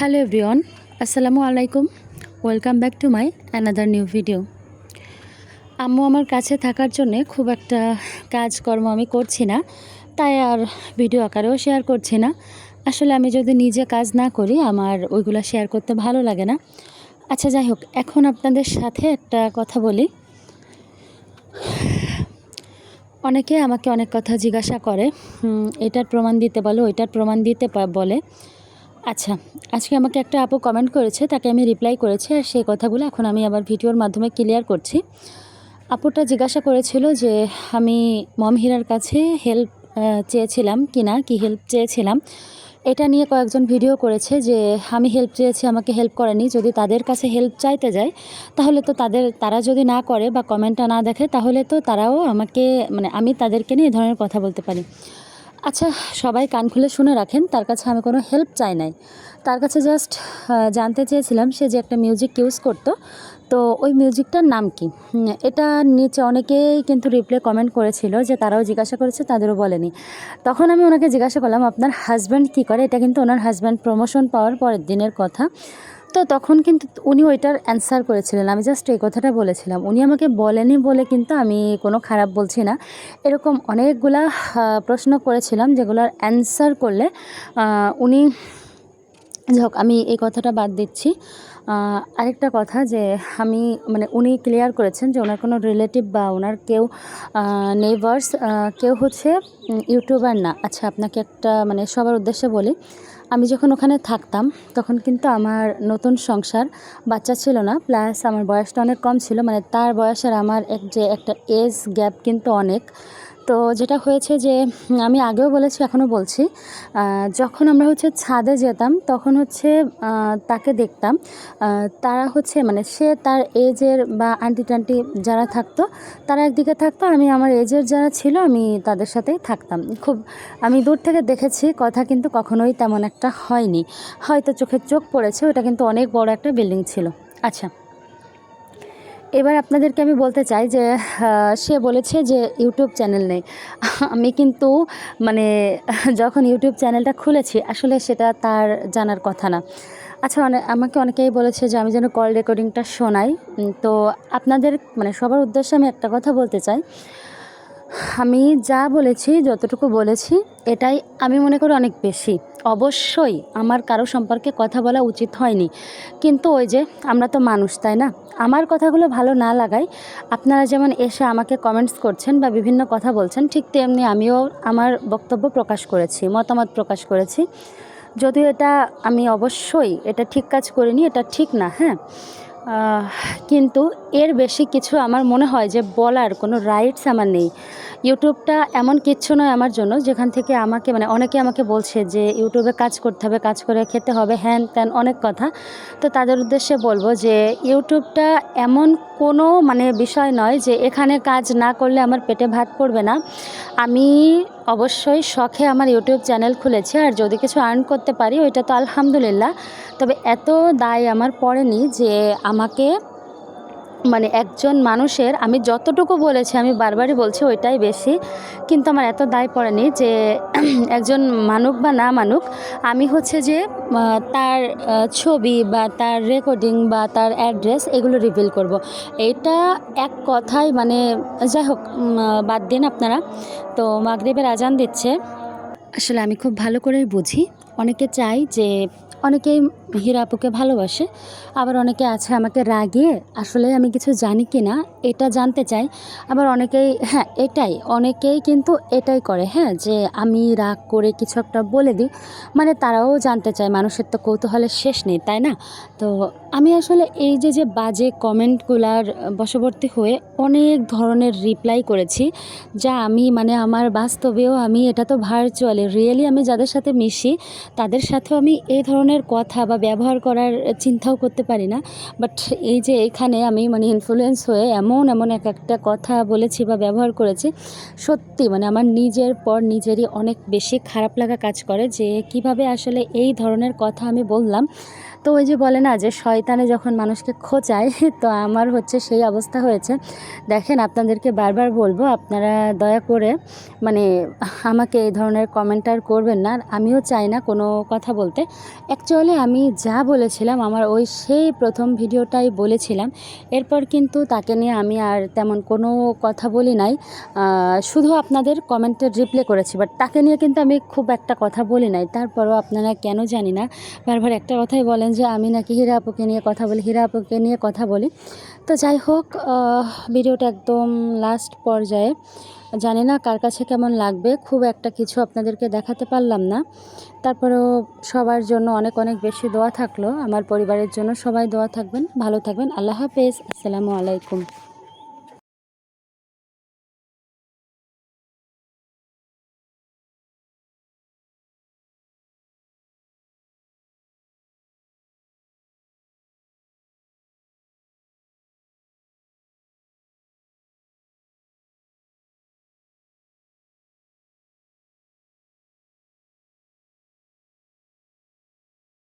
Hello everyone আসসালামু আলাইকুম welcome back to my another new video আম্মু আমার কাছে থাকার জন্যে খুব একটা কাজকর্ম আমি করছি না, তাই আর ভিডিও আকারেও শেয়ার করছি না। আসলে আমি যদি নিজে কাজ না করি, আমার ওইগুলো শেয়ার করতে ভালো লাগে না। আচ্ছা যাই হোক, এখন আপনাদের সাথে একটা কথা বলি। অনেকে আমাকে অনেক কথা জিজ্ঞাসা করে এটার প্রমাণ দিতে বলো, ওইটার প্রমাণ দিতে বলে। আচ্ছা আজকে আমাকে একটা আপু কমেন্ট করেছে, তাকে আমি রিপ্লাই করেছি আর সেই কথাগুলো এখন আমি আবার ভিডিওর মাধ্যমে ক্লিয়ার করছি। আপুটা জিজ্ঞাসা করেছিল যে, আমি মম হীরার কাছে হেল্প চেয়েছিলাম কি না কি হেল্প চেয়েছিলাম? এটা নিয়ে কয়েকজন ভিডিও করেছে যে, আমি হেল্প চেয়েছি, আমাকে হেল্প করেনি। যদি তাদের কাছে হেল্প চাইতে যায়, তাহলে তো তাদের, তারা যদি না করে বা কমেন্টটা না দেখে, তাহলে তো তারাও আমাকে মানে আমি তাদেরকে নিয়ে এ ধরনের কথা বলতে পারি। আচ্ছা সবাই কান খুলে শুনে রাখেন, তার কাছে আমি কোনো হেল্প চাই নাই। তার কাছে জাস্ট জানতে চেয়েছিলাম সে যে একটা মিউজিক ইউজ করতো। তো ওই মিউজিকটার নাম কি? এটা নিচে অনেকেই কিন্তু রিপ্লে কমেন্ট করেছিল যে তারাও জিজ্ঞাসা করেছে, তাদেরও বলেনি। তখন আমি ওনাকে জিজ্ঞাসা করলাম, আপনার হাজব্যান্ড কী করে? এটা কিন্তু ওনার হাজব্যান্ড প্রমোশন পাওয়ার পরের দিনের কথা। তো তখন কিন্তু উনি ওইটার অ্যান্সার করেছিলেন। আমি জাস্ট এই কথাটা বলেছিলাম। উনি আমাকে বলেনি বলে কিন্তু আমি কোনো খারাপ বলছি না। এরকম অনেকগুলা প্রশ্ন করেছিলাম যেগুলোর অ্যান্সার করলে উনি যাই আমি এই কথাটা বাদ দিচ্ছি। আরেকটা কথা যে, আমি মানে উনি ক্লিয়ার করেছেন যে, ওনার কোনো রিলেটিভ বা ওনার কেউ নেইবার্স কেউ হচ্ছে ইউটিউবার না। আচ্ছা আপনাকে একটা মানে সবার উদ্দেশ্যে বলি, আমি যখন ওখানে থাকতাম, তখন কিন্তু আমার নতুন সংসার বাচ্চা ছিল না প্লাস আমার বয়সটা অনেক কম ছিল মানে তার বয়সের আমার এক, যে একটা এজ গ্যাপ কিন্তু অনেক। তো যেটা হয়েছে যে, আমি আগেও বলেছি এখনও বলছি যখন আমরা হচ্ছে ছাদে যেতাম, তখন হচ্ছে তাকে দেখতাম তারা হচ্ছে মানে সে তার এজের বা আন্টি টান্টি যারা থাকতো, তারা একদিকে থাকতো আমি আমার এজের যারা ছিল, আমি তাদের সাথেই থাকতাম। খুব, আমি দূর থেকে দেখেছি, কথা কিন্তু কখনোই তেমন একটা হয়নি। হয়তো চোখের চোখ পড়েছে, ওটা কিন্তু অনেক বড় একটা বিল্ডিং ছিল। আচ্ছা এবার আপনাদেরকে আমি বলতে চাই যে সে বলেছে যে ইউটিউব চ্যানেল নেই। আমি কিন্তু মানে যখন ইউটিউব চ্যানেলটা খুলেছি, আসলে সেটা তার জানার কথা না। আচ্ছা অনেক আমাকে অনেকেই বলেছে যে, আমি যেন কল রেকর্ডিংটা শোনাই। তো আপনাদের মানে সবার উদ্দেশ্যে আমি একটা কথা বলতে চাই। আমি যা বলেছি, যতটুকু বলেছি, এটাই আমি মনে করি অনেক বেশি। অবশ্যই আমার কারও সম্পর্কে কথা বলা উচিত হয়নি। কিন্তু ওই যে, আমরা তো মানুষ, তাই না? আমার কথাগুলো ভালো না লাগায় আপনারা যেমন এসে আমাকে কমেন্টস করছেন বা বিভিন্ন কথা বলছেন, ঠিক তেমনি আমিও আমার বক্তব্য প্রকাশ করেছি, মতামত প্রকাশ করেছি। যদিও এটা আমি অবশ্যই, এটা ঠিক কাজ করিনি, এটা ঠিক না হ্যাঁ? কিন্তু এর বেশি কিছু আমার মনে হয় যে বলার কোনো রাইটস আমার নেই। ইউটিউবটা এমন কিচ্ছু নয় আমার জন্য, যেখান থেকে আমাকে মানে অনেকে আমাকে বলছে যে ইউটিউবে কাজ করতে হবে, কাজ করে খেতে হবে, হ্যান ত্যান অনেক কথা। তো তাদের উদ্দেশ্যে বলব যে ইউটিউবটা এমন কোনো মানে বিষয় নয় যে এখানে কাজ না করলে আমার পেটে ভাত পড়বে না। আমি অবশ্যই শখে আমার ইউটিউব চ্যানেল খুলেছে, আর যদি কিছু আর্ন করতে পারি, ওইটা তো আলহামদুলিল্লাহ। তবে এত দায় আমার পড়েনি যে আমাকে মানে একজন মানুষের, আমি যতটুকু বলেছি, আমি বারবারই বলছি ওইটাই বেশি। কিন্তু আমার এত দায় পড়েনি যে একজন মানুক বা না মানুক, আমি হচ্ছে যে তার ছবি বা তার রেকর্ডিং বা তার অ্যাড্রেস এগুলো রিভিল করব। এটা এক কথায় মানে যাই হোক বাদ দিন আপনারা। তো মাগরিবের আজান দিচ্ছে। আসলে আমি খুব ভালো করেই বুঝি। অনেকে চাই যে অনেকেই হীরা আপুকে ভালোবাসে, আবার অনেকে আছে আমাকে রাগিয়ে আসলে আমি কিছু জানি কি না এটা জানতে চাই। আবার অনেকেই হ্যাঁ এটাই, অনেকেই কিন্তু এটাই করে হ্যাঁ যে আমি রাগ করে কিছু একটা বলে দিই মানে তারাও জানতে চায়, মানুষের তো কৌতূহলের শেষ নেই, তাই না? তো আমি আসলে এই যে যে বাজে কমেন্টগুলার বশবর্তী হয়ে অনেক ধরনের রিপ্লাই করেছি, যা আমি মানে আমার বাস্তবেও আমি, এটা তো ভার্চুয়ালি রিয়েলি আমি যাদের সাথে মিশি, তাদের সাথেও আমি এই ধরনের কথা বা ব্যবহার করার চিন্তাও করতে পারি না। বাট এই যে এখানে আমি মানে ইনফ্লুয়েন্স হয়ে এমন এমন এক একটা কথা বলেছি বা ব্যবহার করেছি, সত্যি মানে আমার নিজের পর নিজেরই অনেক বেশি খারাপ লাগা কাজ করে যে কীভাবে আসলে এই ধরনের কথা আমি বললাম। তো ওই যে বলে না যে শয়তানে যখন মানুষকে খোঁচায়, তো আমার হচ্ছে সেই অবস্থা হয়েছে। দেখেন আপনাদেরকে বারবার বলব, আপনারা দয়া করে মানে আমাকে এই ধরনের কমেন্ট আর করবেন না। আমিও চাই না কোনো কথা বলতে। অ্যাকচুয়ালি আমি যা বলেছিলাম, আমার ওই সেই প্রথম ভিডিওটাই বলেছিলাম। এরপর কিন্তু তাকে নিয়ে আমি আর তেমন কোনো কথা বলি নাই। শুধু আপনাদের কমেন্টের রিপ্লে করেছি বাট তাকে নিয়ে কিন্তু আমি খুব একটা কথা বলি নাই। তারপরও আপনারা কেন জানি না, বারবার একটা কথাই বলেন যে, আমি নাকি হীরা আপুকে নিয়ে কথা বলি, হীরা আপুকে নিয়ে কথা বলি। তো যাই হোক ভিডিওটা একদম লাস্ট পর্যায়ে। জানি না কার কাছে কেমন লাগবে, খুব একটা কিছু আপনাদেরকে দেখাতে পারলাম না। তারপরেও সবার জন্য অনেক অনেক বেশি দোয়া থাকল। আমার পরিবারের জন্য সবাই দোয়া থাকবেন, ভালো থাকবেন। আল্লাহ হাফেজ। আসসালামু আলাইকুম।